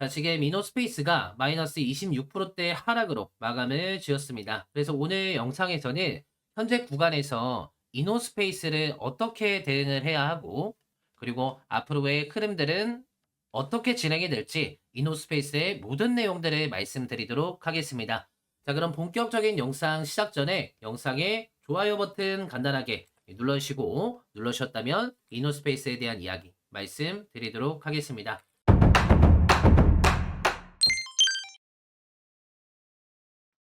자, 지금 이노스페이스가 마이너스 26%대 하락으로 마감을 지었습니다. 그래서 오늘 영상에서는 현재 구간에서 이노스페이스를 어떻게 대응을 해야 하고 그리고 앞으로의 흐름들은 어떻게 진행이 될지 이노스페이스의 모든 내용들을 말씀드리도록 하겠습니다. 자, 그럼 본격적인 영상 시작 전에 영상에 좋아요 버튼 간단하게 눌러주시고 눌러주셨다면 이노스페이스에 대한 이야기 말씀드리도록 하겠습니다.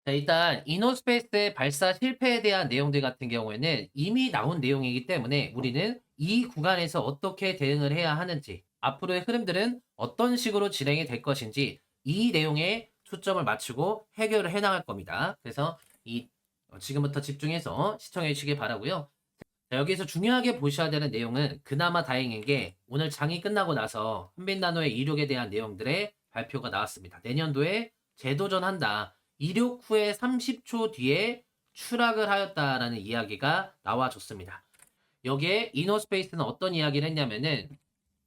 자, 일단 이노스페이스의 발사 실패에 대한 내용들 같은 경우에는 이미 나온 내용이기 때문에 우리는 이 구간에서 어떻게 대응을 해야 하는지 앞으로의 흐름들은 어떤 식으로 진행이 될 것인지 이 내용에 초점을 맞추고 해결을 해 나갈 겁니다. 그래서 이 어, 지금부터 집중해서 시청해 주시기 바라고요. 자, 여기서 중요하게 보셔야 되는 내용은 그나마 다행인 게 오늘 장이 끝나고 나서 한빛나노의 이륙에 대한 내용들의 발표가 나왔습니다. 내년도에 재도전한다. 이륙 후에 30초 뒤에 추락을 하였다라는 이야기가 나와줬습니다. 여기에 이노스페이스는 어떤 이야기를 했냐면은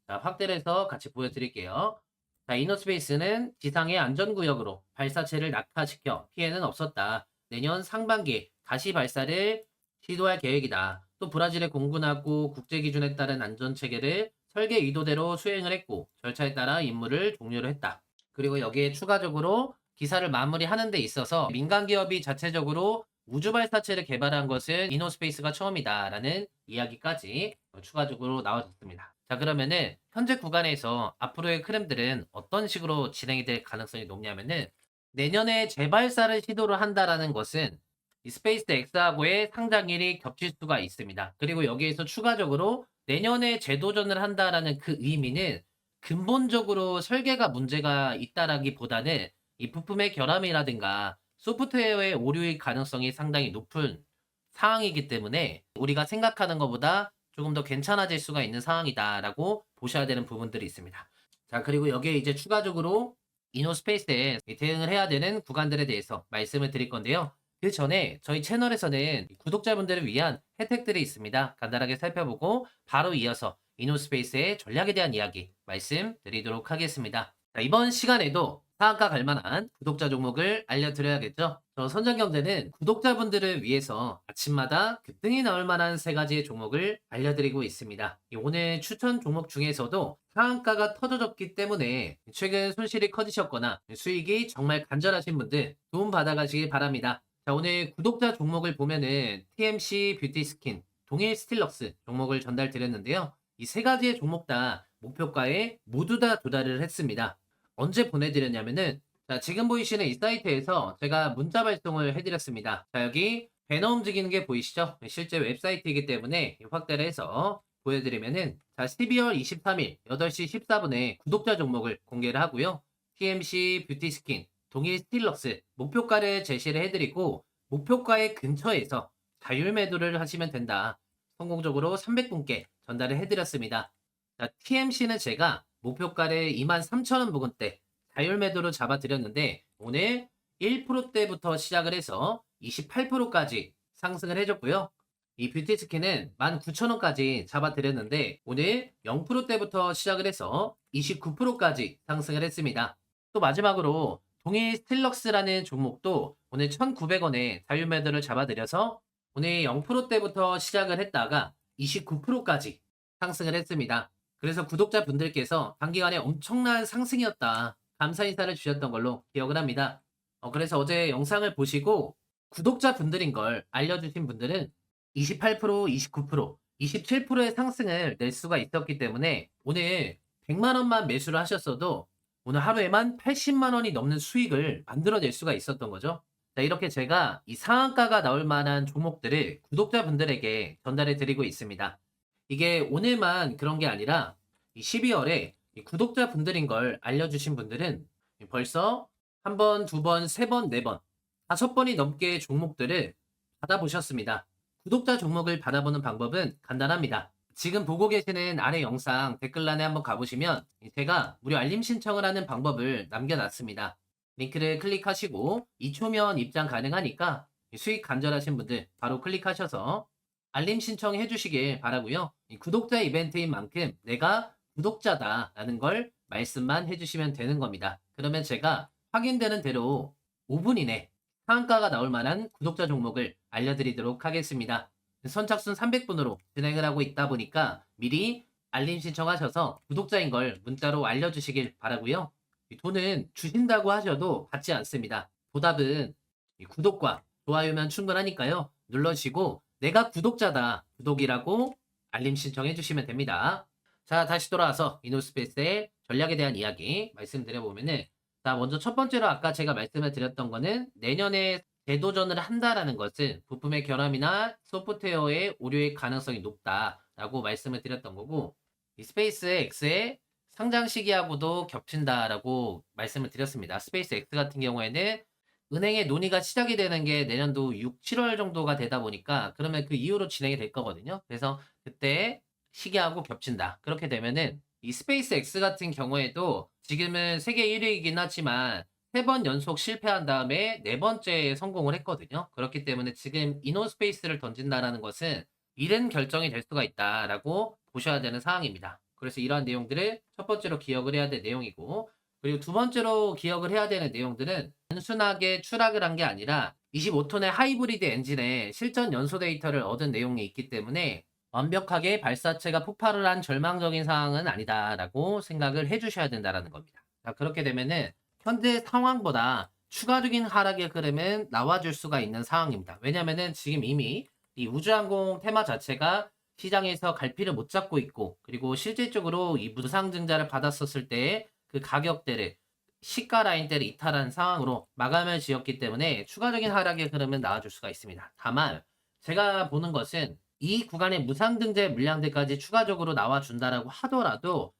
자, 확대를 해서 같이 보여드릴게요. 자, 이노스페이스는 지상의 안전구역으로 발사체를 낙하시켜 피해는 없었다. 내년 상반기 다시 발사를 시도할 계획이다. 또 브라질의 공군하고 국제 기준에 따른 안전 체계를 설계 의도대로 수행을 했고 절차에 따라 임무를 종료를 했다. 그리고 여기에 추가적으로 기사를 마무리하는 데 있어서 민간 기업이 자체적으로 우주 발사체를 개발한 것은 이노스페이스가 처음이다라는 이야기까지 추가적으로 나와줬습니다. 자 그러면은 현재 구간에서 앞으로의 흐름들은 어떤 식으로 진행이 될 가능성이 높냐면은 내년에 재발사를 시도를 한다라는 것은 이 스페이스 X하고의 상장일이 겹칠 수가 있습니다. 그리고 여기에서 추가적으로 내년에 재도전을 한다라는 그 의미는 근본적으로 설계가 문제가 있다라기보다는 이 부품의 결함이라든가 소프트웨어의 오류의 가능성이 상당히 높은 상황이기 때문에 우리가 생각하는 것보다 조금 더 괜찮아질 수가 있는 상황이다라고 보셔야 되는 부분들이 있습니다. 자, 그리고 여기에 이제 추가적으로 이노스페이스에 대응을 해야 되는 구간들에 대해서 말씀을 드릴 건데요. 그 전에 저희 채널에서는 구독자분들을 위한 혜택들이 있습니다. 간단하게 살펴보고 바로 이어서 이노스페이스의 전략에 대한 이야기 말씀드리도록 하겠습니다. 자, 이번 시간에도 상한가 갈 만한 구독자 종목을 알려드려야겠죠? 저 선정경제는 구독자분들을 위해서 아침마다 급등이 나올 만한 세 가지의 종목을 알려드리고 있습니다. 이 오늘 추천 종목 중에서도 상한가가 터져졌기 때문에 최근 손실이 커지셨거나 수익이 정말 간절하신 분들 도움 받아가시기 바랍니다. 자, 오늘 구독자 종목을 보면은 TMC 뷰티 스킨, 동일 스틸럭스 종목을 전달 드렸는데요. 이 세 가지의 종목 다 목표가에 모두 다 도달을 했습니다. 언제 보내드렸냐면은 자, 지금 보이시는 이 사이트에서 제가 문자 발송을 해드렸습니다. 자, 여기 배너 움직이는 게 보이시죠? 실제 웹사이트이기 때문에 확대를 해서 보여드리면은 자, 12월 23일 8시 14분에 구독자 종목을 공개를 하고요. TMC 뷰티 스킨, 동일 스틸럭스 목표가를 제시를 해드리고 목표가의 근처에서 자율 매도를 하시면 된다. 성공적으로 300분께 전달을 해드렸습니다. 자, TMC는 제가 목표가를 23,000원 부근대 자율 매도로 잡아드렸는데 오늘 1%대부터 시작을 해서 28%까지 상승을 해줬고요. 이 뷰티 스킨은 19,000원까지 잡아드렸는데 오늘 0%대부터 시작을 해서 29%까지 상승을 했습니다. 또 마지막으로 동일 스틸럭스라는 종목도 오늘 1,900원에 자율 매도를 잡아드려서 오늘 0%대부터 시작을 했다가 29%까지 상승을 했습니다. 그래서 구독자분들께서 단기간에 엄청난 상승이었다. 감사 인사를 주셨던 걸로 기억을 합니다. 어, 그래서 어제 영상을 보시고 구독자분들인 걸 알려주신 분들은 28%, 29%, 27%의 상승을 낼 수가 있었기 때문에 오늘 100만원만 매수를 하셨어도 오늘 하루에만 80만원이 넘는 수익을 만들어낼 수가 있었던 거죠. 자, 이렇게 제가 이 상한가가 나올 만한 종목들을 구독자분들에게 전달해 드리고 있습니다. 이게 오늘만 그런 게 아니라 이 12월에 이 구독자 분들인 걸 알려주신 분들은 벌써 한 번, 두 번, 세 번, 네 번, 다섯 번이 넘게 종목들을 받아보셨습니다. 구독자 종목을 받아보는 방법은 간단합니다. 지금 보고 계시는 아래 영상 댓글란에 한번 가보시면 제가 무료 알림 신청을 하는 방법을 남겨놨습니다. 링크를 클릭하시고 2초면 입장 가능하니까 수익 간절하신 분들 바로 클릭하셔서 알림 신청해 주시길 바라고요. 이 구독자 이벤트인 만큼 내가 구독자다라는 걸 말씀만 해주시면 되는 겁니다. 그러면 제가 확인되는 대로 5분 이내 상한가가 나올 만한 구독자 종목을 알려드리도록 하겠습니다. 선착순 300분으로 진행을 하고 있다 보니까 미리 알림 신청하셔서 구독자인 걸 문자로 알려주시길 바라고요. 이 돈은 주신다고 하셔도 받지 않습니다. 보답은 이 구독과 좋아요면 충분하니까요. 눌러주시고 내가 구독자다 구독이라고 알림 신청해 주시면 됩니다. 자 다시 돌아와서 이노스페이스의 전략에 대한 이야기 말씀드려보면은 자 먼저 첫 번째로 아까 제가 말씀을 드렸던 거는 내년에 재도전을 한다라는 것은 부품의 결함이나 소프트웨어의 오류의 가능성이 높다라고 말씀을 드렸던 거고 이 스페이스 X의 상장 시기하고도 겹친다라고 말씀을 드렸습니다. 스페이스 X 같은 경우에는 은행의 논의가 시작이 되는 게 내년도 6, 7월 정도가 되다 보니까 그러면 그 이후로 진행이 될 거거든요. 그래서 그때 시기하고 겹친다. 그렇게 되면은 이 스페이스 X 같은 경우에도 지금은 세계 1위이긴 하지만 세 번 연속 실패한 다음에 네 번째에 성공을 했거든요. 그렇기 때문에 지금 이노스페이스를 던진다라는 것은 이른 결정이 될 수가 있다라고 보셔야 되는 상황입니다. 그래서 이러한 내용들을 첫 번째로 기억을 해야 될 내용이고 그리고 두 번째로 기억을 해야 되는 내용들은 단순하게 추락을 한 게 아니라 25톤의 하이브리드 엔진에 실전 연소 데이터를 얻은 내용이 있기 때문에 완벽하게 발사체가 폭발을 한 절망적인 상황은 아니다라고 생각을 해주셔야 된다라는 겁니다. 자, 그렇게 되면은 현재 상황보다 추가적인 하락의 흐름은 나와줄 수가 있는 상황입니다. 왜냐면은 지금 이미 이 우주항공 테마 자체가 시장에서 갈피를 못 잡고 있고 그리고 실질적으로 이 무상증자를 받았었을 때 그 가격대를 시가 라인대를 이탈한 상황으로 마감을 지었기 때문에 추가적인 하락의 흐름은 나와줄 수가 있습니다. 다만 제가 보는 것은 이 구간의 무상증자 물량들까지 추가적으로 나와준다라고 하더라도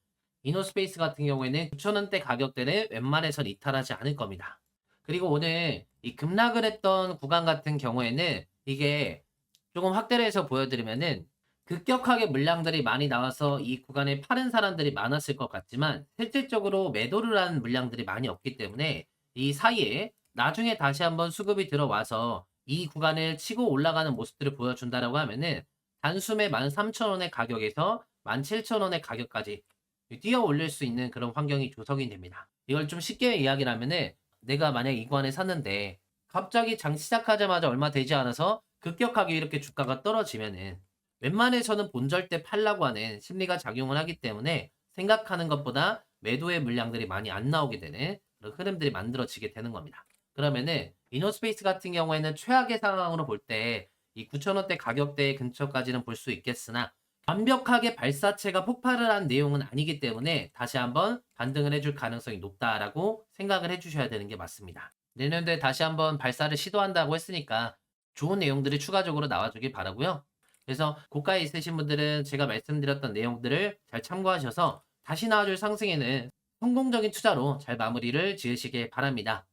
이노스페이스 같은 경우에는 9,000원대 가격대를 웬만해선 이탈하지 않을 겁니다. 그리고 오늘 이 급락을 했던 구간 같은 경우에는 이게 조금 확대를 해서 보여드리면은 급격하게 물량들이 많이 나와서 이 구간에 파는 사람들이 많았을 것 같지만 실질적으로 매도를 한 물량들이 많이 없기 때문에 이 사이에 나중에 다시 한번 수급이 들어와서 이 구간을 치고 올라가는 모습들을 보여준다라고 하면은 단숨에 13,000원의 가격에서 17,000원의 가격까지 뛰어 올릴 수 있는 그런 환경이 조성이 됩니다. 이걸 좀 쉽게 이야기를 하면은 내가 만약 이 구간에 샀는데 갑자기 장 시작하자마자 얼마 되지 않아서 급격하게 이렇게 주가가 떨어지면은 웬만해서는 본절 때 팔라고 하는 심리가 작용을 하기 때문에 생각하는 것보다 매도의 물량들이 많이 안 나오게 되는 그런 흐름들이 만들어지게 되는 겁니다. 그러면은 이노스페이스 같은 경우에는 최악의 상황으로 볼 때 이 9,000원대 가격대 근처까지는 볼 수 있겠으나 완벽하게 발사체가 폭발을 한 내용은 아니기 때문에 다시 한번 반등을 해줄 가능성이 높다라고 생각을 해주셔야 되는 게 맞습니다. 내년도에 다시 한번 발사를 시도한다고 했으니까 좋은 내용들이 추가적으로 나와주길 바라고요. 그래서 고가에 있으신 분들은 제가 말씀드렸던 내용들을 잘 참고하셔서 다시 나와줄 상승에는 성공적인 투자로 잘 마무리를 지으시길 바랍니다.